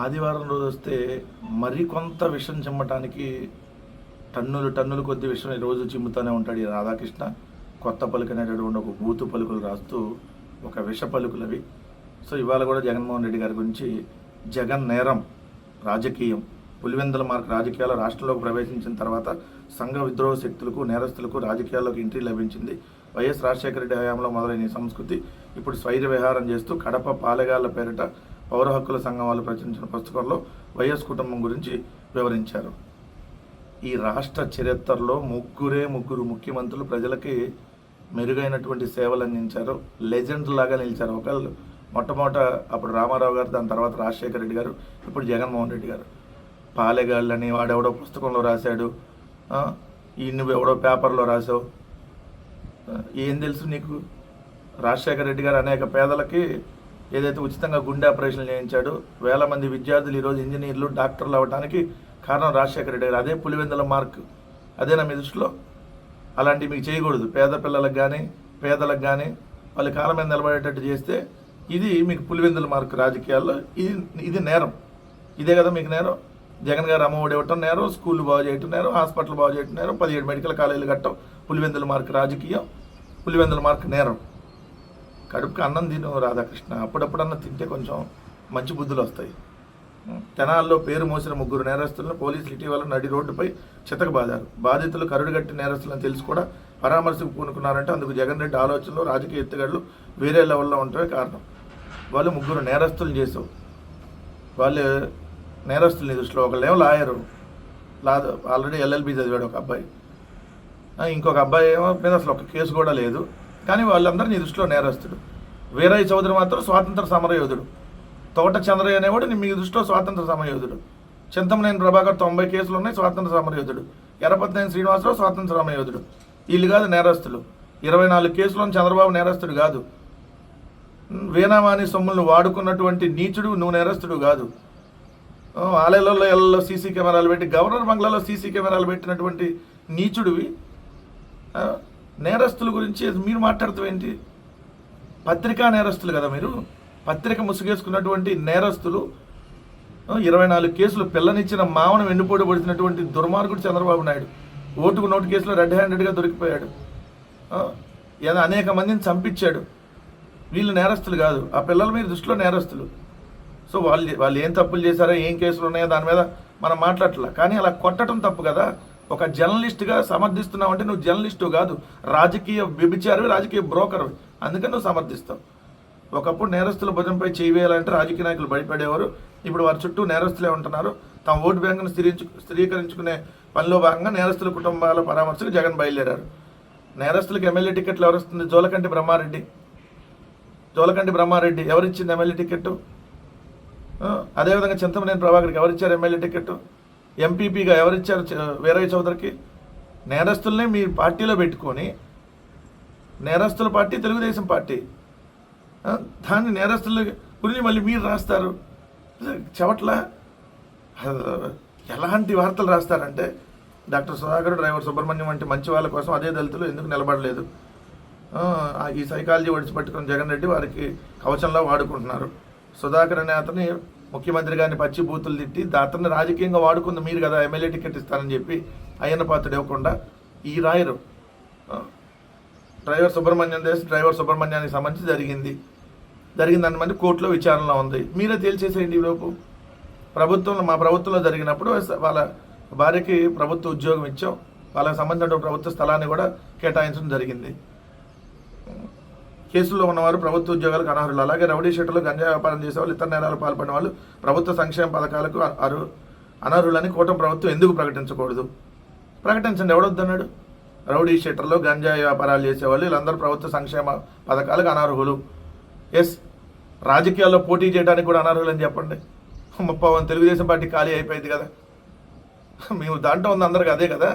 ఆదివారం రోజు వస్తే మరికొంత విషం చిమ్మటానికి టన్నులు టన్నులు కొద్ది విషయం రోజు చిమ్ముతూనే ఉంటాడు ఈ రాధాకృష్ణ. కొత్త పలుకునేటటువంటి ఒక బూతు పలుకులు రాస్తూ ఒక విష పలుకులవి. సో ఇవాళ కూడా జగన్మోహన్ రెడ్డి గారి గురించి జగన్ నేరం రాజకీయం పులివెందుల మార్క్ రాజకీయాలు రాష్ట్రంలోకి ప్రవేశించిన తర్వాత సంఘ విద్రోహ శక్తులకు నేరస్తులకు రాజకీయాల్లోకి ఎంట్రీ లభించింది. వైఎస్ రాజశేఖర రెడ్డి హయాంలో మొదలైన ఈ సంస్కృతి ఇప్పుడు స్వైర విహారం చేస్తూ కడప పాలెగాళ్ళ పేరిట పౌర హక్కుల సంఘం వాళ్ళు ప్రచురించిన పుస్తకంలో వైఎస్ కుటుంబం గురించి వివరించారు. ఈ రాష్ట్ర చరిత్రలో ముగ్గురే ముగ్గురు ముఖ్యమంత్రులు ప్రజలకి మెరుగైనటువంటి సేవలు అందించారు. లెజెండ్ లాగా నిలిచారు. ఒకళ్ళు మొట్టమొదట అప్పుడు రామారావు గారు దాని తర్వాత రాజశేఖర రెడ్డి గారు ఇప్పుడు జగన్మోహన్ రెడ్డి గారు. పాలెగాళ్ళని వాడెవడో పుస్తకంలో రాశాడు. నువ్వు ఎవడో పేపర్లో రాసావు ఏం తెలుసు నీకు? రాజశేఖర రెడ్డి గారు అనేక పేదలకి ఏదైతే ఉచితంగా గుండె ఆపరేషన్లు చేయించాడు వేల మంది విద్యార్థులు ఈరోజు ఇంజనీర్లు డాక్టర్లు అవ్వడానికి కారణం రాజశేఖర రెడ్డి గారు. అదే పులివెందుల మార్క్. అదే నా మీ దృష్టిలో. అలాంటివి మీకు చేయకూడదు. పేద పిల్లలకు కానీ పేదలకు కానీ వాళ్ళ కాలం మీద నిలబడేటట్టు చేస్తే ఇది మీకు పులివెందుల మార్క్ రాజకీయాల్లో. ఇది ఇది నేరం. ఇదే కదా మీకు నేరం. జగన్ గారు అమ్మఒడి ఇవ్వటం నేరం స్కూల్ బాగు చేయటం నేరం హాస్పిటల్ బాగు చేయటం నేరం పదిహేడు మెడికల్ కాలేజీలు కట్టడం పులివెందుల మార్క్ రాజకీయం పులివెందుల మార్క్ నేరం. కడుపుకి అన్నం తిను రాధాకృష్ణ. అప్పుడప్పుడన్నా తింటే కొంచెం మంచి బుద్ధులు వస్తాయి. తెనాల్లో పేరు మోసిన ముగ్గురు నేరస్తులను పోలీసులు ఇటీవల నడి రోడ్డుపై చితకబాదారు బాధితులు కరుడుగట్టి నేరస్తులను తెలిసి కూడా పరామర్శకు పూనుకున్నారంటే అందుకు జగన్ రెడ్డి ఆలోచనలు రాజకీయ ఎత్తుగడలు వేరే లెవెల్లో ఉండటమే కారణం. వాళ్ళు ముగ్గురు నేరస్తులు చేసావు. వాళ్ళు నేరస్తులు దృష్టిలో ఒకళ్ళేమో లాయరు. లా ఆల్రెడీ ఎల్ఎల్బి చదివాడు ఒక అబ్బాయి. ఇంకొక అబ్బాయి ఏమో మీద అసలు ఒక కేసు కూడా లేదు. కానీ వాళ్ళందరూ నీ దృష్టిలో నేరస్తుడు. వీరయ్య చౌదరి మాత్రం స్వాతంత్ర సమరయోధుడు. తోట చంద్రయ్య అనేవాడు నీ మీ దృష్టిలో స్వాతంత్ర సమరయోధుడు. చింతమనేని ప్రభాకర్ తొంభై కేసులు ఉన్నాయి స్వాతంత్ర సమరయోధుడు. ఎర్రపతినేని శ్రీనివాసరావు స్వాతంత్ర సమరయోధుడు. వీళ్ళు కాదు నేరస్తులు. ఇరవై నాలుగు కేసులను చంద్రబాబు నేరస్తుడు కాదు. వీణావాణి సొమ్ములను వాడుకున్నటువంటి నీచుడు నువ్వు నేరస్తుడు కాదు. ఆ, ఆలయాలలో ఎల్లలో సీసీ కెమెరాలు పెట్టి గవర్నర్ బంగ్లాలో సీసీ కెమెరాలు పెట్టినటువంటి నీచుడివి. నేరస్తుల గురించి మీరు మాట్లాడుతూ ఏంటి? పత్రికా నేరస్తులు కదా మీరు? పత్రిక ముసుగేసుకున్నటువంటి నేరస్తులు ఇరవై నాలుగు కేసులు పిల్లనిచ్చిన మామను వెన్నుపోటు పడుతున్నటువంటి దుర్మార్గుడు చంద్రబాబు నాయుడు. ఓటుకు నోటు కేసులో రెడ్ హ్యాండెడ్గా దొరికిపోయాడు. ఏదో అనేక మందిని చంపించాడు. వీళ్ళు నేరస్తులు కాదు. ఆ పిల్లల మీద దృష్టిలో నేరస్తులు. సో వాళ్ళు వాళ్ళు ఏం తప్పులు చేశారో ఏం కేసులు ఉన్నాయో దాని మీద మనం మాట్లాడట్లా. కానీ అలా కొట్టడం తప్పు కదా. ఒక జర్నలిస్ట్గా సమర్థిస్తున్నావు అంటే నువ్వు జర్నలిస్టు కాదు రాజకీయ విభిచారవి రాజకీయ బ్రోకర్వి. అందుకని నువ్వు సమర్థిస్తావు. ఒకప్పుడు నేరస్తుల భుజంపై చేయాలంటే రాజకీయ నాయకులు భయపడేవారు. ఇప్పుడు వారి చుట్టూ నేరస్తులే ఉంటున్నారు. తమ ఓటు బ్యాంకును స్థిరించు స్థిరీకరించుకునే పనిలో భాగంగా నేరస్తుల కుటుంబాల పరామర్శకు జగన్ బయలుదేరారు. నేరస్తులకు ఎమ్మెల్యే టికెట్లు ఎవరు వస్తుంది జోలకంటి బ్రహ్మారెడ్డి. జోలకంటి బ్రహ్మారెడ్డి ఎవరిచ్చింది ఎమ్మెల్యే టికెట్ అదేవిధంగా చింతమనేని ప్రభాకర్కి ఎవరిచ్చారు ఎమ్మెల్యే టికెట్ ఎంపీపీగా ఎవరిచ్చారు వీరయ్య చౌదరికి? నేరస్తుల్ని మీ పార్టీలో పెట్టుకొని నేరస్తుల పార్టీ తెలుగుదేశం పార్టీ. దాన్ని నేరస్తుల గురించి మళ్ళీ మీరు రాస్తారు. చెవట్ల? ఎలాంటి వార్తలు రాస్తారంటే డాక్టర్ సుధాకర్ డ్రైవర్ సుబ్రహ్మణ్యం వంటి మంచి వాళ్ళ కోసం అదే దళితులు ఎందుకు నిలబడలేదు? ఆ, ఈ సైకాలజీ పట్టుకుని జగన్ రెడ్డి వారికి కవచంలో వాడుకుంటున్నారు. సుధాకర్ అనే అతని ముఖ్యమంత్రి గారిని పచ్చి బూతులు తిట్టి అతన్ని రాజకీయంగా వాడుకుంది మీరు కదా ఎమ్మెల్యే టికెట్ ఇస్తానని చెప్పి అయ్యన్న పాత్రుడు ఇవ్వకుండా ఈ రాయరు. డ్రైవర్ సుబ్రహ్మణ్యం దేశ్ డ్రైవర్ సుబ్రహ్మణ్యానికి సంబంధించి జరిగింది. జరిగిందని మంది కోర్టులో విచారణలో ఉంది. మీరే తేల్చేసేయండి ఈలోపు ప్రభుత్వంలో మా ప్రభుత్వంలో జరిగినప్పుడు వాళ్ళ భార్యకి ప్రభుత్వ ఉద్యోగం ఇచ్చాం. వాళ్ళకి సంబంధించిన ప్రభుత్వ స్థలాన్ని కూడా కేటాయించడం జరిగింది. కేసుల్లో ఉన్నవారు ప్రభుత్వ ఉద్యోగాలకు అనర్హులు. అలాగే రౌడీ షీటర్లు గంజా వ్యాపారం చేసేవాళ్ళు ఇతర నేరాలు పాల్పడిన వాళ్ళు ప్రభుత్వ సంక్షేమ పథకాలకు అరు అనర్హులని కూటమి ప్రభుత్వం ఎందుకు ప్రకటించకూడదు? ప్రకటించండి. ఎవడొద్దన్నాడు? రౌడీ షీటర్లు గంజా వ్యాపారాలు చేసేవాళ్ళు వీళ్ళందరూ ప్రభుత్వ సంక్షేమ పథకాలకు అనర్హులు. ఎస్ రాజకీయాల్లో పోటీ చేయడానికి కూడా అనర్హులు అని చెప్పండి ముప్పవన్ తెలుగుదేశం పార్టీ ఖాళీ అయిపోయింది కదా. మేము దాంట్లో ఉంది అందరికి అదే కదా.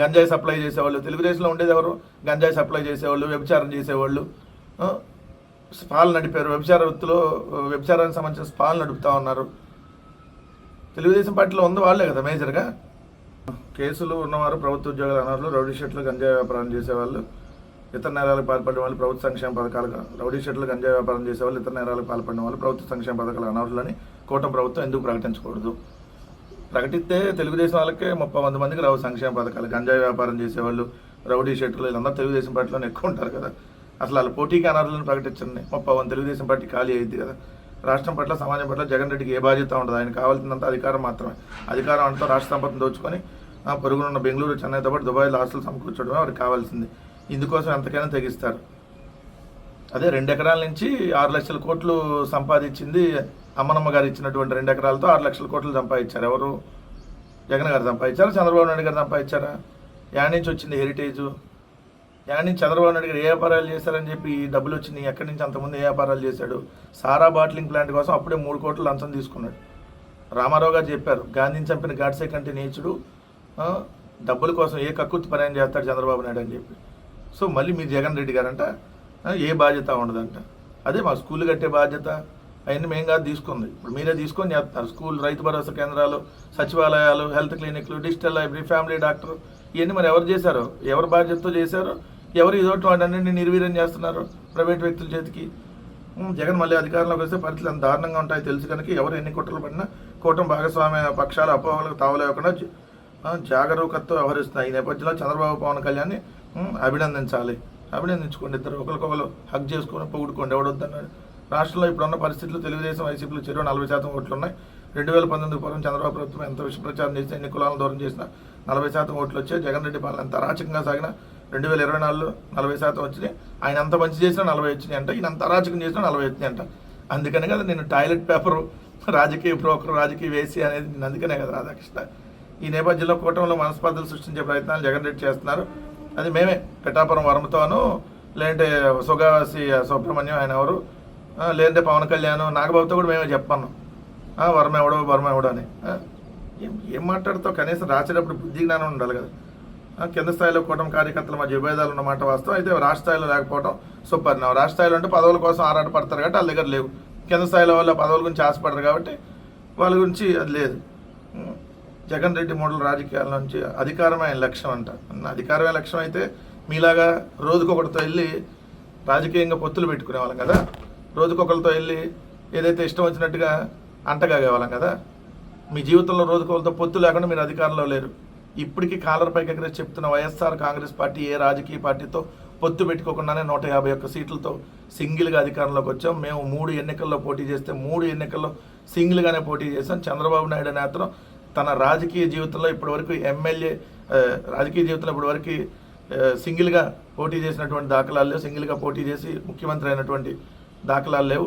గంజాయి సప్లై చేసేవాళ్ళు. తెలుగుదేశంలో ఉండేది ఎవరు? గంజాయి సప్లై చేసేవాళ్ళు వ్యభిచారం చేసేవాళ్ళు. స్పాల్ నడిపారు. వ్యభిచార వృత్తిలో వ్యభిచారానికి సంబంధించిన స్పాల్ నడుపుతా ఉన్నారు. తెలుగుదేశం పార్టీలో ఉంది వాళ్ళే కదా మేజర్గా? కేసులు ఉన్నవారు ప్రభుత్వ ఉద్యోగాలు అన్నారు రౌడీ షీట్లు గంజా వ్యాపారం చేసేవాళ్ళు ఇతర నేరాలకు పాల్పడిన వాళ్ళు ప్రభుత్వ సంక్షేమ పథకాలు రౌడీ షీట్లు గంజా వ్యాపారం చేసేవాళ్ళు ఇతర నేరాలకు పాల్పడిన వాళ్ళు ప్రభుత్వ సంక్షేమ పథకాలు అనర్హులని కూటమి ప్రభుత్వం ఎందుకు ప్రకటించకూడదు? ప్రకటిస్తే తెలుగుదేశం వాళ్ళకే ముప్పై వంద మందికి రావు సంక్షేమ పథకాలు. గంజాయి వ్యాపారం చేసేవాళ్ళు రౌడీ షెట్టర్లు వీళ్ళందరూ తెలుగుదేశం పార్టీలోనే ఎక్కువ ఉంటారు కదా. అసలు వాళ్ళ పోటీకి అనర్హులను ప్రకటించండి. ముప్పై వన్ తెలుగుదేశం పార్టీ ఖాళీ అయింది కదా. రాష్ట్రం పట్ల సమాజం పట్ల జగన్ రెడ్డికి ఏ బాధ్యత ఉండదు. ఆయన కావాల్సినంత అధికారం మాత్రమే. అధికారం అంతా రాష్ట్ర సంపదను దోచుకొని పొరుగునున్న బెంగళూరు చెన్నైతో పాటు దుబాయ్లో ఆస్తులు సమకూర్చడమే వారికి కావాల్సింది. ఇందుకోసం ఎంతకైనా తెగిస్తారు. అదే రెండు ఎకరాల నుంచి ఆరు లక్షల కోట్లు సంపాదించింది అమ్మనమ్మ గారు ఇచ్చినటువంటి రెండు ఎకరాలతో ఆరు లక్షల కోట్లు సంపాదించారు. ఎవరు? జగన్ గారు సంపాదించారా? చంద్రబాబు నాయుడు గారు సంపాదించారా? యాడ్ నుంచి వచ్చింది హెరిటేజు ఎక్కడి నుంచి చంద్రబాబు నాయుడు గారు ఏ వ్యాపారాలు చేశారని చెప్పి ఈ డబ్బులు వచ్చినాయి. ఎక్కడి నుంచి అంతకుముందు ఏ వ్యాపారాలు చేశాడు? సారా బాటిలింగ్ ప్లాంట్ కోసం అప్పుడే మూడు కోట్లు లంచం తీసుకున్నాడు. రామారావు గారు చెప్పారు గాంధీని చంపిన గాడ్సే కంటే నీచుడు డబ్బుల కోసం ఏ కక్కుర్తి పని చేస్తాడు చంద్రబాబు నాయుడు అని చెప్పి. సో మళ్ళీ మీ జగన్ రెడ్డి గారంట ఏ బాధ్యత ఉండదంట. అదే మా స్కూల్ కట్టే బాధ్యత అవన్నీ మేము కాదు తీసుకుంది. ఇప్పుడు మీరే తీసుకొని చేస్తున్నారు. స్కూల్ రైతు భరోసా కేంద్రాలు సచివాలయాలు హెల్త్ క్లినిక్లు డిజిటల్ లైబ్రరీ ఫ్యామిలీ డాక్టర్ ఇవన్నీ మరి ఎవరు చేశారు? ఎవరు బాధ్యతతో చేశారు? ఎవరు ఇదోటి వాటన్నింటినీ నిర్వీర్యం చేస్తున్నారు ప్రైవేట్ వ్యక్తుల చేతికి. జగన్ మళ్ళీ అధికారంలోకి వస్తే పరిస్థితులు అంత దారుణంగా ఉంటాయి తెలుసు కనుక ఎవరు ఎన్ని కుట్రలు పడినా కూటమి భాగస్వామ్య పక్షాలు అపోహలకు తావలేకుండా జాగరూకతతో వ్యవహరిస్తున్నాయి. ఈ నేపథ్యంలో చంద్రబాబు పవన్ కళ్యాణ్ని అభినందించాలి. అభినందించుకోండి ఇద్దరు. ఒకరికొకరు హక్ చేసుకుని పొగుడుకోండి. ఎవడొద్దన్నాడు రాష్ట్రంలో ఇప్పుడున్న పరిస్థితులు తెలుగుదేశం వైసీపీలు చెరువు నలభై శాతం ఓట్లు ఉన్నాయి. రెండు వేల పంతొమ్మిది పూర్వం చంద్రబాబు ప్రభుత్వం ఎంత విష ప్రచారం చేస్తే ఎన్ని కులాలను దూరం చేసినా నలభై శాతం ఓట్లు వచ్చాయి జగన్ రెడ్డి పాలన ఎంత అరాచకంగా సాగినా రెండు వేల ఇరవై నాలుగులో నలభై శాతం వచ్చినాయి. ఆయన అంత మంచి చేసినా నలభై వచ్చినాయి అంట ఈయన అంత అరాచకం చేసినా నలభై వచ్చినాయి అంట. అందుకనే కదా నేను టాయిలెట్ పేపరు రాజకీయ బ్రోకర్ రాజకీయ వేసి అనేది నేను అందుకనే కదా రాధాకృష్ణ. ఈ నేపథ్యంలో కూటమిలో మనస్పర్ధలు సృష్టించే ప్రయత్నాలు జగన్ రెడ్డి చేస్తున్నారు. అది మేమే. పిఠాపురం వరమతోను లేదంటే సుగాసి సుబ్రహ్మణ్యం ఆయన ఎవరు లేదంటే పవన్ కళ్యాణ్ నాగబాబుతో కూడా మేమే చెప్పాను వరం ఎవడో వరం ఎవడో అని ఏం ఏం మాట్లాడతావు? కనీసం రాసేటప్పుడు బుద్ధి జ్ఞానం ఉండాలి కదా. కింద స్థాయిలో కూటమి కార్యకర్తల మధ్య విభేదాలు ఉన్నమాట వాస్తవం. అయితే రాష్ట్ర స్థాయిలో లేకపోవడం సూపర్ నా రాష్ట్ర స్థాయిలో అంటే పదవుల కోసం ఆరాట పడతారు కాబట్టి వాళ్ళ దగ్గర లేవు. కింద స్థాయిలో వాళ్ళ పదవుల గురించి ఆశపడరు కాబట్టి వాళ్ళ గురించి అది లేదు. జగన్ రెడ్డి మోడల్ రాజకీయాల నుంచి అధికారమే లక్ష్యం అంట. అధికారమైన అధికారమే లక్ష్యం అయితే మీలాగా రోజుకొకటితో వెళ్ళి రాజకీయంగా పొత్తులు పెట్టుకునే వాళ్ళం కదా. రోజుకొకరితో వెళ్ళి ఏదైతే ఇష్టం వచ్చినట్టుగా అంటగాగేవాళ్ళం కదా. మీ జీవితంలో రోజుకొకరితో పొత్తు లేకుండా మీరు అధికారంలో లేరు. ఇప్పటికీ కాలర్ పైకి ఎగరేసి చెప్తున్న వైఎస్ఆర్ కాంగ్రెస్ పార్టీ ఏ రాజకీయ పార్టీతో పొత్తు పెట్టుకోకుండానే నూట యాభై ఒక్క సీట్లతో సింగిల్గా అధికారంలోకి వచ్చాం. మేము మూడు ఎన్నికల్లో పోటీ చేస్తే మూడు ఎన్నికల్లో సింగిల్గానే పోటీ చేశాం. చంద్రబాబు నాయుడు నేత్రం తన రాజకీయ జీవితంలో ఇప్పటివరకు ఎమ్మెల్యే రాజకీయ జీవితంలో ఇప్పటివరకు సింగిల్గా పోటీ చేసినటువంటి దాఖలాలు లేవు. సింగిల్గా పోటీ చేసి ముఖ్యమంత్రి అయినటువంటి దాఖలాలు లేవు.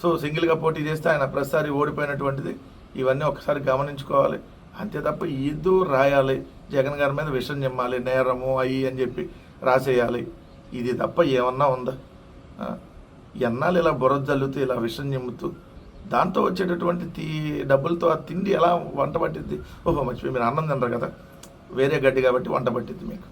సో సింగిల్గా పోటీ చేస్తే ఆయన ప్రతిసారి ఓడిపోయినటువంటిది. ఇవన్నీ ఒకసారి గమనించుకోవాలి. అంతే తప్ప ఈదు రాయాలి. జగన్ గారి మీద విషం చెమ్మాలి నేరము అయ్యి అని చెప్పి రాసేయాలి. ఇది తప్ప ఏమన్నా ఉందా? ఎన్నాళ్ళు ఇలా బురద జల్లుతూ ఇలా విషం చెమ్ముతూ దాంతో వచ్చేటటువంటి తీ డబ్బులతో ఆ తిండి ఎలా వంట పట్టిద్ది? ఓహో మర్చిపోయి మీరు అన్నం తినరు కదా. వేరే గడ్డి కాబట్టి వంట పట్టిద్ది మీకు.